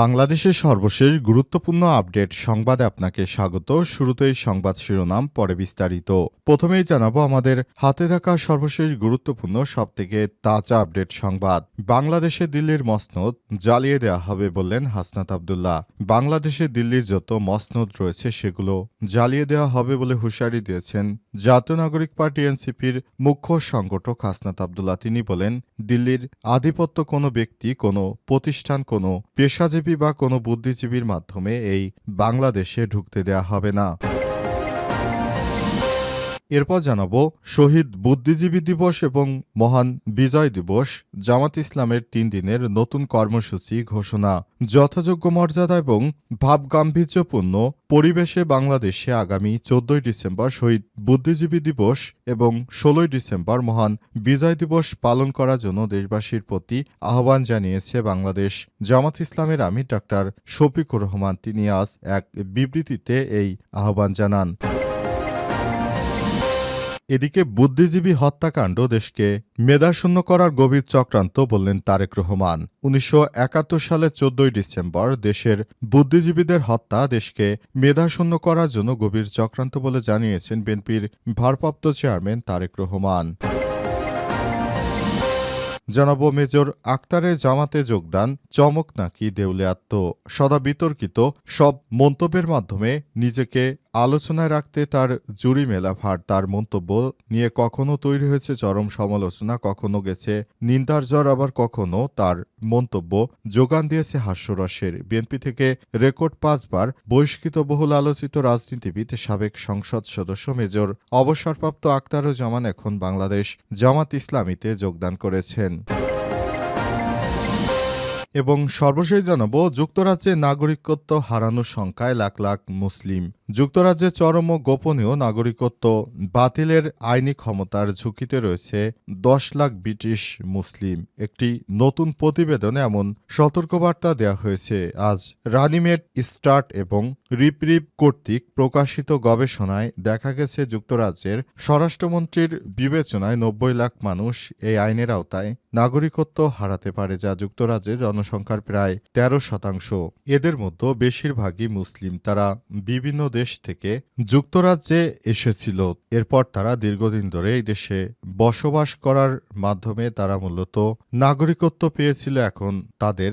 বাংলাদেশের সর্বশেষ গুরুত্বপূর্ণ আপডেট সংবাদে আপনাকে স্বাগত। শুরুতেই সংবাদ শিরোনাম, পরে বিস্তারিত। প্রথমেই জানাব আমাদের হাতে থাকা সর্বশেষ গুরুত্বপূর্ণ সবথেকে তাজা আপডেট সংবাদ। বাংলাদেশে দিল্লির মসনদ জ্বালিয়ে দেওয়া হবে বললেন হাসনাত আবদুল্লাহ। বাংলাদেশে দিল্লির যত মসনদ রয়েছে সেগুলো জ্বালিয়ে দেওয়া হবে বলে হুঁশিয়ারি দিয়েছেন জাতীয় নাগরিক পার্টি এনসিপির মুখ্য সংগঠক হাসনাত আবদুল্লাহ। তিনি বলেন, দিল্লির আধিপত্য কোনো ব্যক্তি, কোনো প্রতিষ্ঠান, কোনো পেশাজীবী বা কোনো বুদ্ধিজীবীর মাধ্যমে এই বাংলাদেশে ঢুকতে দেয়া হবে না। এরপর জানাব, শহীদ বুদ্ধিজীবী দিবস এবং মহান বিজয় দিবস, জামাত ইসলামের তিন দিনের নতুন কর্মসূচি ঘোষণা, যথাযোগ্য মর্যাদা এবং ভাবগাম্ভীর্যপূর্ণ পরিবেশে বাংলাদেশে আগামী চোদ্দই ডিসেম্বর শহীদ বুদ্ধিজীবী দিবস এবং ষোলোই ডিসেম্বর মহান বিজয় দিবস পালন করার জন্য দেশবাসীর প্রতি আহ্বান জানিয়েছে বাংলাদেশ। জামাত ইসলামের আমির ডাক্তার শফিকুর রহমান, তিনি আজ এক বিবৃতিতে এই আহ্বান জানান। এদিকে বুদ্ধিজীবী হত্যাকাণ্ড দেশকে মেধাশূন্য করার গভীর চক্রান্ত বললেন তারেক রহমান। উনিশশো সালে চোদ্দই ডিসেম্বর দেশের বুদ্ধিজীবীদের হত্যা দেশকে মেধাশূন্য করার জন্য গভীর চক্রান্ত বলে জানিয়েছেন বিএনপির ভারপ্রাপ্ত চেয়ারম্যান তারেক রহমান। জানাব মেজর আক্তারের জামাতে যোগদান চমক নাকি দেউলিয়াত্ম সদা বিতর্কিত সব মন্তব্যের মাধ্যমে নিজেকে আলোচনায় রাখতে তার জুরি মেলা ভার, তার মন্তব্য নিয়ে কখনো তৈরি হয়েছে চরম সমালোচনা, কখনো গেছে নিন্দার জ্বর, আবার কখনো তার মন্তব্য যোগান দিয়েছে হাস্যরসের। বিএনপি থেকে রেকর্ড পাঁচবার বহিষ্কৃত বহুল আলোচিত রাজনীতিবিদ, সাবেক সংসদ সদস্য, মেজর অবসরপ্রাপ্ত আক্তারুজ্জামান এখন বাংলাদেশ জামাত ইসলামীতে যোগদান করেছেন। এবং সর্বশেষ জানাব, যুক্তরাজ্যে নাগরিকত্ব হারানোর সংখ্যায় লাখ লাখ মুসলিম। যুক্তরাজ্যে চরম ও গোপনীয় নাগরিকত্ব বাতিলের আইনি ক্ষমতার ঝুঁকিতে রয়েছে দশ লাখ ব্রিটিশ মুসলিম। একটি নতুন প্রতিবেদনে এমন সতর্কবার্তা দেওয়া হয়েছে। আজ রানিমেড স্টার্ট এবং রিপরিপ কর্তৃক প্রকাশিত গবেষণায় দেখা গেছে যুক্তরাজ্যের স্বরাষ্ট্রমন্ত্রীর বিবেচনায় নব্বই লাখ মানুষ এই আইনের আওতায় নাগরিকত্ব হারাতে পারে, যা যুক্তরাজ্যে জনসংখ্যার প্রায় তেরো শতাংশ। এদের মধ্যে বেশিরভাগই মুসলিম। তারা বিভিন্ন দেশ থেকে যুক্তরাজ্যে এসেছিল। এরপর তারা দীর্ঘদিন ধরে এই দেশে বসবাস করার মাধ্যমে তারা মূলত নাগরিকত্ব পেয়েছিল। এখন তাদের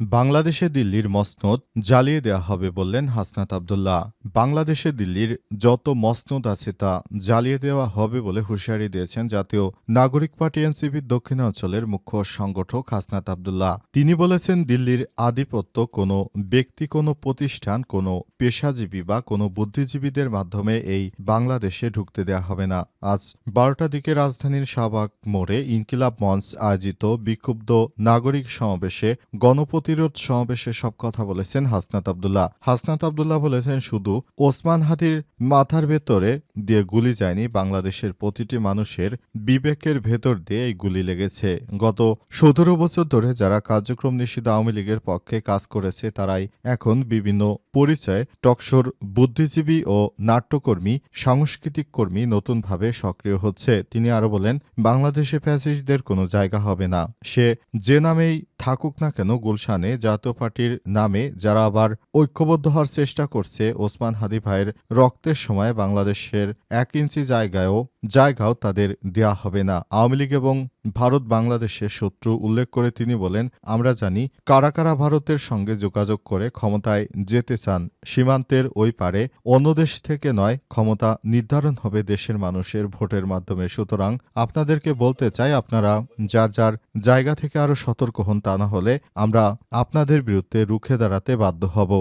বাংলাদেশে দিল্লির মসনদ জ্বালিয়ে দেওয়া হবে বললেন হাসনাত আবদুল্লাহ। বাংলাদেশে দিল্লির যত মসনদ আছে তা জ্বালিয়ে দেওয়া হবে বলে হুঁশিয়ারি দিয়েছেন জাতীয় নাগরিক পার্টি এনসিপির দক্ষিণাঞ্চলের মুখ্য সংগঠক হাসনাত আবদুল্লাহ। তিনি বলেছেন, দিল্লির আধিপত্য কোনো ব্যক্তি, কোনো প্রতিষ্ঠান, কোনো পেশাজীবী বা কোনো বুদ্ধিজীবীদের মাধ্যমে এই বাংলাদেশে ঢুকতে দেওয়া হবে না। আজ বারোটা দিকে রাজধানীর শাহবাগ মোড়ে ইনকিলাব মঞ্চ আয়োজিত বিক্ষুব্ধ নাগরিক সমাবেশে গণপতি প্রতিরোধ সমাবেশে সব কথা বলেছেন হাসনাত আবদুল্লাহ। হাসনাত আবদুল্লাহ বলেছেন, শুধু ওসমান হাদির মাথার ভেতরে দিয়ে গুলি যায়নি, বাংলাদেশের প্রতিটি মানুষের বিবেকের ভেতর দিয়ে এই গুলি লেগেছে। গত সতেরো বছর ধরে যারা কার্যক্রম নিষিদ্ধ আওয়ামী লীগের পক্ষে কাজ করেছে, তারাই এখন বিভিন্ন পরিচয়ে, টকশোর বুদ্ধিজীবী ও নাট্যকর্মী, সাংস্কৃতিক কর্মী নতুনভাবে সক্রিয় হচ্ছে। তিনি আরও বলেন, বাংলাদেশে ফ্যাসিস্টদের কোনো জায়গা হবে না। সে যে নামেই থাকুক না কেন, গুলশানে জাতীয় পার্টির নামে, যারা আবার ঐক্যবদ্ধ হওয়ার চেষ্টা করছে ওসমান হাদি ভাইয়ের রক্তের সময় বাংলাদেশের এক ইঞ্চি জায়গায়ও জায়গাও তাদের দেয়া হবে না। আওয়ামী লীগ এবং ভারত বাংলাদেশের শত্রু উল্লেখ করে তিনি বলেন, আমরা জানি কারা কারা ভারতের সঙ্গে যোগাযোগ করে ক্ষমতায় যেতে চান। সীমান্তের ওই পারে অন্য দেশ থেকে নয়, ক্ষমতা নির্ধারণ হবে দেশের মানুষের ভোটের মাধ্যমে। সুতরাং আপনাদেরকে বলতে চাই, আপনারা যার যার জায়গা থেকে আরও সতর্ক হন তা না হলে আমরা আপনাদের বিরুদ্ধে রুখে দাঁড়াতে বাধ্য হব।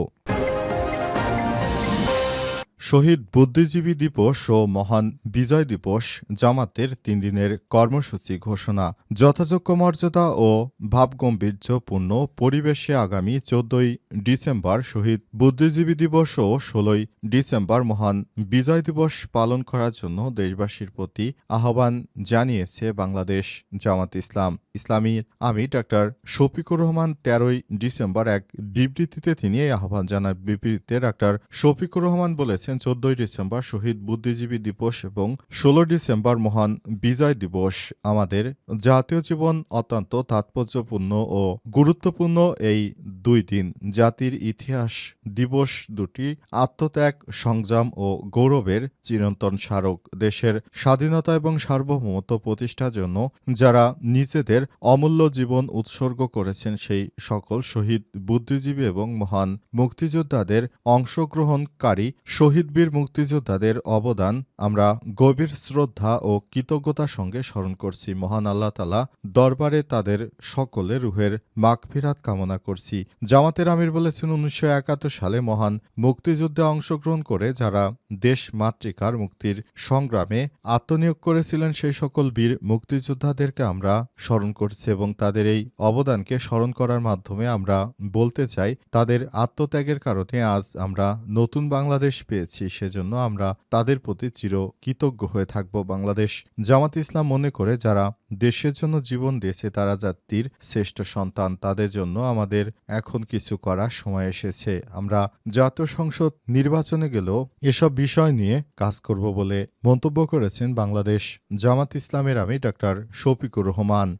শহীদ বুদ্ধিজীবী দিবস ও মহান বিজয় দিবস জামাতের তিন দিনের কর্মসূচি ঘোষণা। যথাযোগ্য মর্যাদা ও ভাবগম্ভীর্যপূর্ণ পরিবেশে আগামী চোদ্দই ডিসেম্বর শহীদ বুদ্ধিজীবী দিবস ও ষোলোই ডিসেম্বর মহান বিজয় দিবস পালন করার জন্য দেশবাসীর প্রতি আহ্বান জানিয়েছে বাংলাদেশ জামাত ইসলাম। ইসলামী আমি ডাক্তার শফিকুর রহমান তেরোই ডিসেম্বর এক বিবৃতিতে তিনি এই আহ্বান জানান। বিবৃতিতে ডাক্তার শফিকুর রহমান বলেছেন চোদ্দই ডিসেম্বর শহীদ বুদ্ধিজীবী দিবস এবং ষোলো ডিসেম্বর মহান বিজয় দিবস। আমাদের জাতীয় জীবন অত্যন্ত তাৎপর্যপূর্ণ ও গুরুত্বপূর্ণ এই দুই দিন। জাতির ইতিহাস দিবস দুটি আত্মত্যাগ সংযম ও গৌরবের চিরন্তন স্মারক। দেশের স্বাধীনতা এবং সার্বভৌমত্ব প্রতিষ্ঠার জন্য যারা নিজেদের অমূল্য জীবন উৎসর্গ করেছেন, সেই সকল শহীদ বুদ্ধিজীবী এবং মহান মুক্তিযোদ্ধাদের অংশগ্রহণকারী শহীদ বীর মুক্তিযোদ্ধাদের অবদান আমরা গভীর শ্রদ্ধা ও কৃতজ্ঞতার সঙ্গে স্মরণ করছি। মহান আল্লাহ তালা দরবারে তাদের সকলে রুহের মাগফিরাত কামনা করছি। জামাতের আমির বলেছেন, উনিশশো একাত্তর সালে মহান মুক্তিযুদ্ধে অংশগ্রহণ করে যারা দেশ মাতৃকার মুক্তির সংগ্রামে আত্মনিয়োগ করেছিলেন, সেই সকল বীর মুক্তিযোদ্ধাদেরকে আমরা স্মরণ করছি এবং তাদের এই অবদানকে স্মরণ করার মাধ্যমে আমরা বলতে চাই, তাদের আত্মত্যাগের কারণে আজ আমরা নতুন বাংলাদেশ পেয়েছি। সেজন্য আমরা তাদের প্রতি চির কৃতজ্ঞ হয়ে থাকব বাংলাদেশ। জামাত ইসলাম মনে করে যারা দেশের জন্য জীবন দিয়েছে, তারা জাতির শ্রেষ্ঠ সন্তান। তাদের জন্য আমাদের এখন কিছু করার সময় এসেছে। আমরা জাতীয় সংসদ নির্বাচনে গেলেও এসব বিষয় নিয়ে কাজ করব বলে মন্তব্য করেছেন বাংলাদেশ জামাত ইসলামের আমি ডক্টর শফিকুর রহমান।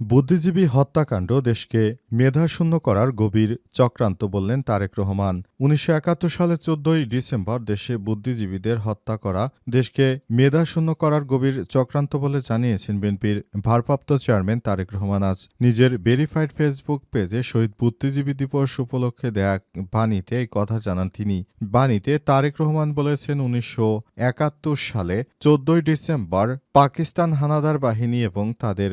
বুদ্ধিজীবী হত্যাকাণ্ড দেশকে মেধাশূন্য করার গভীর চক্রান্ত বললেন তারেক রহমান। উনিশশো একাত্তর চোদ্দই ডিসেম্বর দেশে বুদ্ধিজীবীদের হত্যা করা দেশকে মেধাশূন্য করার গভীর চক্রান্ত বলে জানিয়েছেন বিএনপির ভারপ্রাপ্ত চেয়ারম্যান তারেক রহমান। আজ নিজের ভেরিফাইড ফেসবুক পেজে শহীদ বুদ্ধিজীবী দিবস উপলক্ষে দেয়া বাণীতে এই কথা জানান তিনি। বাণীতে তারেক রহমান বলেছেন উনিশশো একাত্তর সালে চোদ্দই ডিসেম্বর পাকিস্তান হানাদার বাহিনী এবং তাদের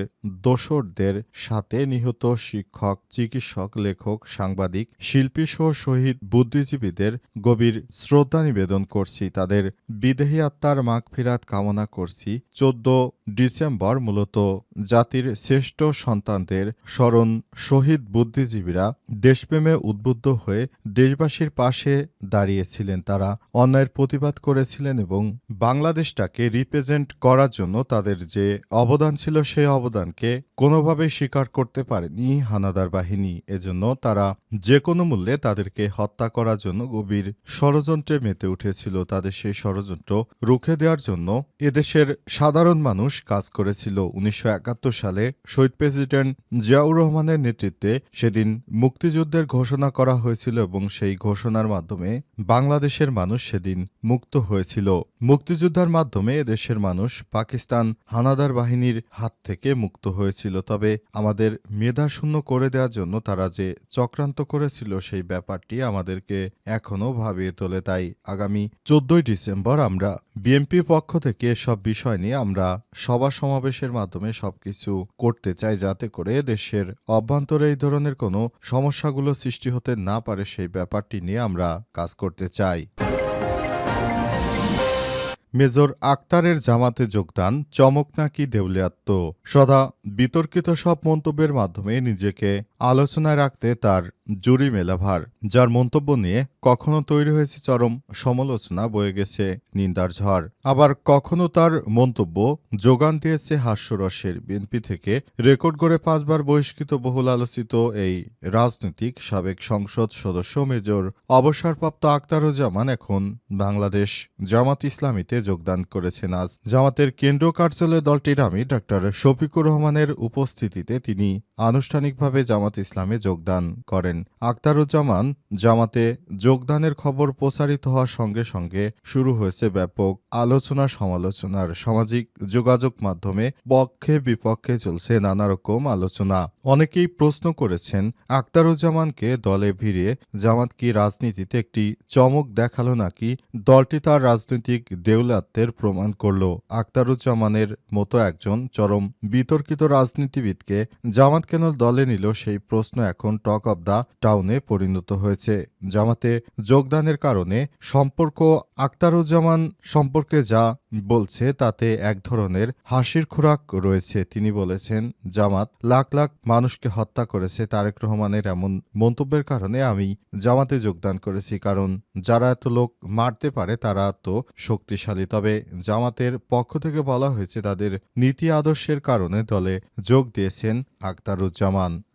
দোসরদের সাথে নিহত শিক্ষক, চিকিৎসক, লেখক, সাংবাদিক, শিল্পী সহ শহীদ বুদ্ধিজীবীদের গভীর শ্রদ্ধা নিবেদন করছি। তাদের বিদেহী আত্মার মাগফিরাত কামনা করছি। চোদ্দ ডিসেম্বর মূলত জাতির শ্রেষ্ঠ সন্তানদের স্মরণ শহীদ বুদ্ধিজীবীরা দেশপ্রেমে উদ্বুদ্ধ হয়ে দেশবাসীর পাশে দাঁড়িয়েছিলেন তারা। অন্যায়ের প্রতিবাদ করেছিলেন এবং বাংলাদেশটাকে রিপ্রেজেন্ট করার জন্য তাদের যে অবদান ছিল সেই অবদানকে কোনোভাবেই স্বীকার করতে পারেনি হানাদার বাহিনী। এজন্য তারা যে কোনো মূল্যে তাদেরকে হত্যা করার জন্য গভীর ষড়যন্ত্রে মেতে উঠেছিল। তাদের সেই ষড়যন্ত্র রুখে দেওয়ার জন্য এদেশের সাধারণ মানুষ কাজ করেছিল উনিশশো একাত্তর সালে। শহীদ প্রেসিডেন্ট জিয়াউর রহমানের নেতৃত্বে সেদিন মুক্তিযুদ্ধের ঘোষণা করা হয়েছিল এবং সেই ঘোষণার মাধ্যমে বাংলাদেশের মানুষ সেদিন মুক্ত হয়েছিল। মুক্তিযুদ্ধের মাধ্যমে এদেশের মানুষ পাকিস্তান হানাদার বাহিনীর হাত থেকে মুক্ত হয়েছিল। তবে আমাদের মেধা শূন্য করে দেওয়ার জন্য তারা যে চক্রান্ত করেছিল সেই ব্যাপারটি আমাদেরকে এখনও ভাবিয়ে তোলে। তাই আগামী চোদ্দই ডিসেম্বর আমরা বিএনপির পক্ষ থেকে সব বিষয় নিয়ে আমরা সভা সমাবেশের মাধ্যমে সবকিছু করতে চায় যাতে করে দেশের অভ্যন্তরে এই ধরনের কোনো সমস্যাগুলো সৃষ্টি হতে না পারে সেই ব্যাপারটি নিয়ে আমরা কাজ করতে চাই। মেজর আক্তারের জামাতে যোগদান চমক নাকি দেউলিয়াত্ম সদা বিতর্কিত সব মন্তব্যের মাধ্যমে নিজেকে আলোচনায় রাখতে তার জুরি মেলাভার, যার মন্তব্য নিয়ে কখনো তৈরি হয়েছে চরম সমালোচনা বয়ে গেছে নিন্দার ঝড়। আবার কখনো তার মন্তব্য যোগান দিয়েছে হাস্যরসের বিএনপি থেকে, রেকর্ড করে পাঁচবার বহিষ্কৃত বহুল আলোচিত এই রাজনৈতিক সাবেক সংসদ সদস্য মেজর অবসরপ্রাপ্ত আক্তারুজ্জামান এখন বাংলাদেশ জামাত ইসলামীতে যোগদান করেছেন আজ। জামাতের কেন্দ্রীয় কার্যালয়ে দলটির আমি ডাক্তার শফিকুর রহমানের উপস্থিতিতে তিনি আনুষ্ঠানিকভাবে জামাত ইসলামে যোগদান করেন। আখতারুজ্জামান জামাতে যোগদানের খবর প্রচারিত হওয়ার সঙ্গে সঙ্গে শুরু হয়েছে ব্যাপক আলোচনা সমালোচনার সামাজিক যোগাযোগ মাধ্যমে পক্ষে বিপক্ষে চলছে নানা রকম আলোচনা। অনেকেই প্রশ্ন করেছেন, আখতারুজ্জামানকে দলে ভিড়িয়ে জামাত কি রাজনীতিতে একটি চমক দেখাল নাকি? দলটি তার রাজনৈতিক দেউলাত্বের প্রমাণ করল। আখতারুজ্জামানের মতো একজন চরম বিতর্কিত রাজনীতিবিদকে জামাত কেন দলে নিল সেই প্রশ্ন এখন টক অব দ্য টাউনে পরিণত হয়েছে। জামাতে যোগদানের কারণে সম্পর্ক আখতারুজ্জামান সম্পর্কে যা বলছে, তাতে এক ধরনের হাসির খোরাক রয়েছে। তিনি বলেছেন, জামাত লাখ লাখ মানুষকে হত্যা করেছে। তারেক রহমানের এমন মন্তব্যের কারণে আমি জামাতে যোগদান করেছি, কারণ যারা এত লোক মারতে পারে, তারা তো শক্তিশালী। তবে জামাতের পক্ষ থেকে বলা হয়েছে, তাদের নীতি আদর্শের কারণে দলে যোগ দিয়েছেন আখতারুজ্জামান।